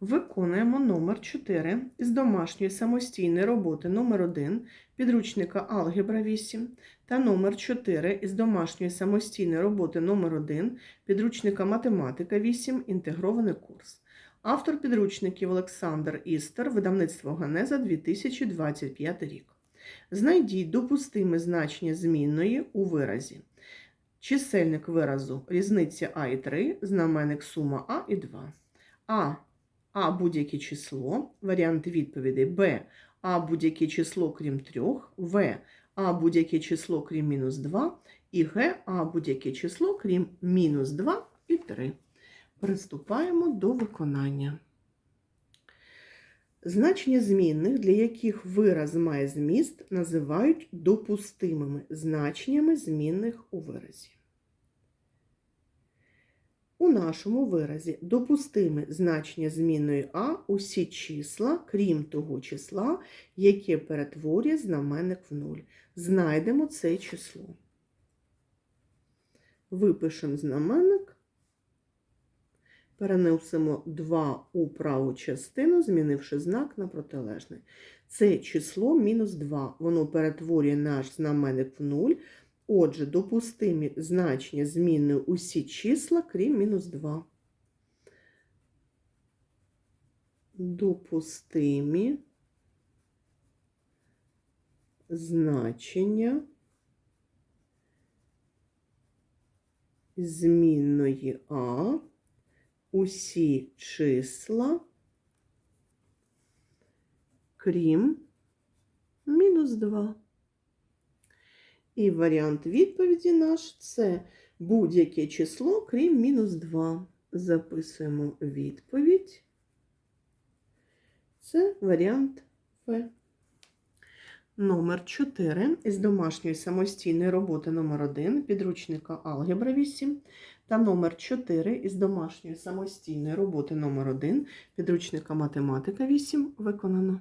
Виконуємо номер 4 із домашньої самостійної роботи номер 1 підручника Алгебра 8 та номер 4 із домашньої самостійної роботи номер 1 підручника Математика 8 інтегрований курс. Автор підручників Олександр Істер, видавництво Ганеза 2025 рік. Знайдіть допустиме значення змінної у виразі. Чисельник виразу різниця А і 3, знаменник сума А і 2. А. А будь-яке число, варіант відповідей Б. А будь-яке число крім 3, В. А будь-яке число крім мінус 2 і Г. А будь-яке число крім мінус 2 і 3. Приступаємо до виконання. Значення змінних, для яких вираз має зміст, називають допустимими значеннями змінних у виразі. У нашому виразі допустиме значення змінної А усі числа, крім того числа, яке перетворює знаменник в нуль. Знайдемо це число. Випишемо знаменник, перенесемо 2 у праву частину, змінивши знак на протилежний. Це число мінус 2. Воно перетворює наш знаменник в 0. Отже, допустимі значення зміни усі числа, крім мінус 2. Допустимі значення змінної А усі числа, крім мінус 2. І варіант відповіді наш це будь-яке число, крім мінус 2. Записуємо відповідь. Це варіант В. Номер 4 із домашньої самостійної роботи номер 1 підручника Алгебра 8 та номер 4 із домашньої самостійної роботи номер 1 підручника Математика 8 виконано.